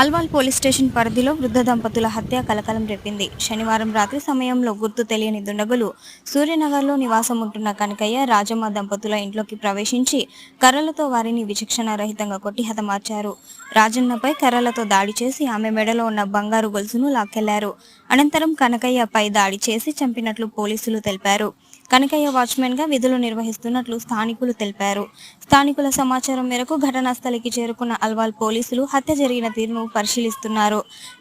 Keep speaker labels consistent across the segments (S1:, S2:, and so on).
S1: Alwal police station పరిధిలో వృద్ధ దంపతుల హత్య కలకలం రేపింది. శనివారం రాత్రి సమయంలో గుర్తు తెలియని దుండగులు సూర్యనగర్లో నివాసం ఉంటున్న కనకయ్య రాజమ్మ దంపతుల ఇంట్లోకి ప్రవేశించి కర్రలతో వారిని విచక్షణ రహితంగా కొట్టి హతమార్చారు రాజన్నపై కర్రలతో దాడి చేసి ఆమె మెడలో ఉన్న బంగారు గొలుసును లాక్కెళ్ళారు. అనంతరం కనకయ్యపై దాడి చేసి చంపినట్లు పోలీసులు తెలిపారు. కనకయ్య వాచ్మెన్గా విధులు నిర్వహిస్తున్నట్లు స్థానికులు తెలిపారు. స్థానికుల సమాచారం మేరకు ఘటనా స్థలికి చేరుకున్న అల్వాల్ పోలీసులు హత్య జరిగిన తీరును పరిశీలిస్తున్నారు.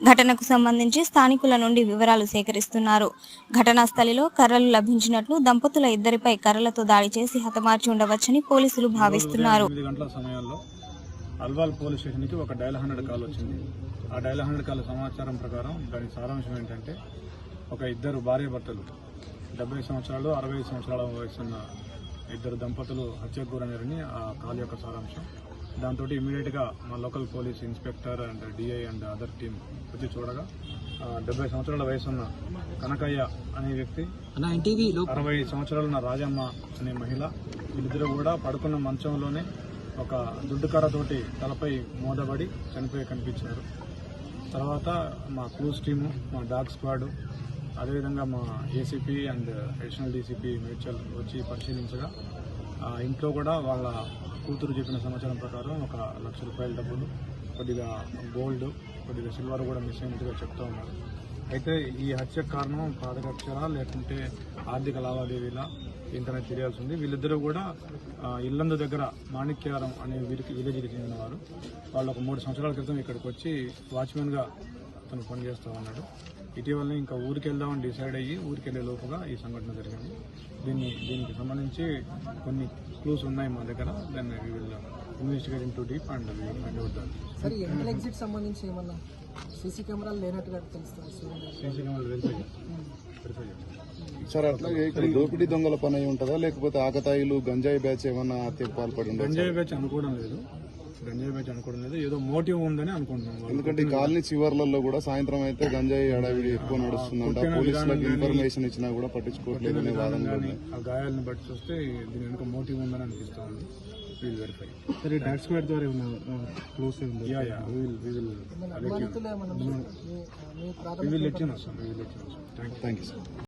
S1: ఘటనకు సంబంధించి స్థానికుల నుండి వివరాలు సేకరిస్తున్నారు. ఘటనా స్థలిలో కర్రలు లభించినట్లు దంపతుల ఇద్దరిపై కర్రలతో దాడి చేసి హతమార్చి ఉండవచ్చని పోలీసులు భావిస్తున్నారు.
S2: అల్వాల్ పోలీస్ స్టేషన్కి ఒక డైల్ హండ్రెడ్ కాల్ వచ్చింది. ఆ డైల్ హండ్రెడ్ కాల్ సమాచారం ప్రకారం దాని సారాంశం ఏంటంటే ఒక ఇద్దరు భార్యాభర్తలు డెబ్బై సంవత్సరాలు అరవై సంవత్సరాల వయసున్న ఇద్దరు దంపతులు హత్యకు గురైనారని ఆ కాల్ యొక్క సారాంశం. దాంతో ఇమీడియట్గా మా local police inspector and DI and other team వచ్చి చూడగా డెబ్బై సంవత్సరాల వయసున్న కనకయ్య అనే వ్యక్తి అరవై సంవత్సరాలున్న రాజమ్మ అనే మహిళ వీళ్ళిద్దరూ కూడా పడుకున్న మంచంలోనే ఒక దుడ్డుకర్రతోటి తలపై మోదబడి చనిపోయి కనిపించారు. తర్వాత మా క్రూజ్ టీము మా డాగ్ స్క్వాడ్ అదేవిధంగా మా ACP and additional DCP Medchal వచ్చి పరిశీలించగా ఇంట్లో కూడా వాళ్ళ కూతురు చెప్పిన సమాచారం ప్రకారం ఒక లక్ష రూపాయల డబ్బులు కొద్దిగా గోల్డ్ కొద్దిగా సిల్వర్ కూడా మిస్ అయినట్టుగా చెప్తా ఉన్నారు. అయితే ఈ హత్య కారణం పాదరక్షణ లేకుంటే ఆర్థిక లావాదేవీల ఇంకనే తెలియాల్సి ఉంది. వీళ్ళిద్దరూ కూడా ఇల్లందు దగ్గర మాణిక్యారం అనే వీరికి విలేజ్కి చెందిన వారు. వాళ్ళు ఒక మూడు సంవత్సరాల క్రితం ఇక్కడికి వచ్చి వాచ్మెన్గా అతను పనిచేస్తూ ఉన్నాడు. ఇటీవలనే ఇంకా ఊరికి వెళ్దామని డిసైడ్ అయ్యి ఊరికి వెళ్ళే లోపుగా ఈ సంఘటన జరిగింది. దీన్ని దీనికి సంబంధించి కొన్ని క్లూస్ ఉన్నాయి మా దగ్గర. దాన్ని investigate into deep and find out దాన్ని
S3: సరే ఎంట్రల్ ఎగ్జిట్ సంబంధించి ఏమన్నా సీసీ కెమెరాలు లేనట్టుగా తెలుస్తుంది
S2: సీసీ కెమెరాలు
S4: సార్ అట్లాగే ఇక్కడ దోపిడీ దొంగల పని అయి ఉంటుందా? లేకపోతే ఆకతాయిలు గంజాయి బ్యాచ్ ఏమన్నా హత్యకు పాల్పడి
S2: గంజాయి బ్యాచ్ అనుకోవడం లేదు. గంజాయి బ్యాచ్ అనుకోవడం లేదు. ఏదో మోటివ్ ఉందని అనుకుంటున్నాం వాళ్ళు.
S4: ఎందుకంటే ఈ కాలనీ చివర్లలో కూడా సాయంత్రం అయితే గంజాయి హడావిడి ఎక్కువ నడుస్తుందంట. పోలీసులకు ఇన్ఫర్మేషన్ ఇచ్చినా కూడా పట్టించుకోవట్లేదు అనే వాదన కూడా
S2: కానీ ఆ గాయాలను బట్టి చూస్తే దీని వెనుక మోటివ్ ఉందని అనిపిస్తా ఉంది. వీల్ వెరిఫై
S5: సరే డాక్ స్క్వాడ్ ద్వారా ఏమన్నా క్లోజ్ ఉంది
S2: యా యా వీల్ వీల్
S3: అనుమానితులు ఏమన్నా మీ- మీ ప్రాథమిక
S2: we'll let you know sir we'll let you know sir thank you
S4: thank you sir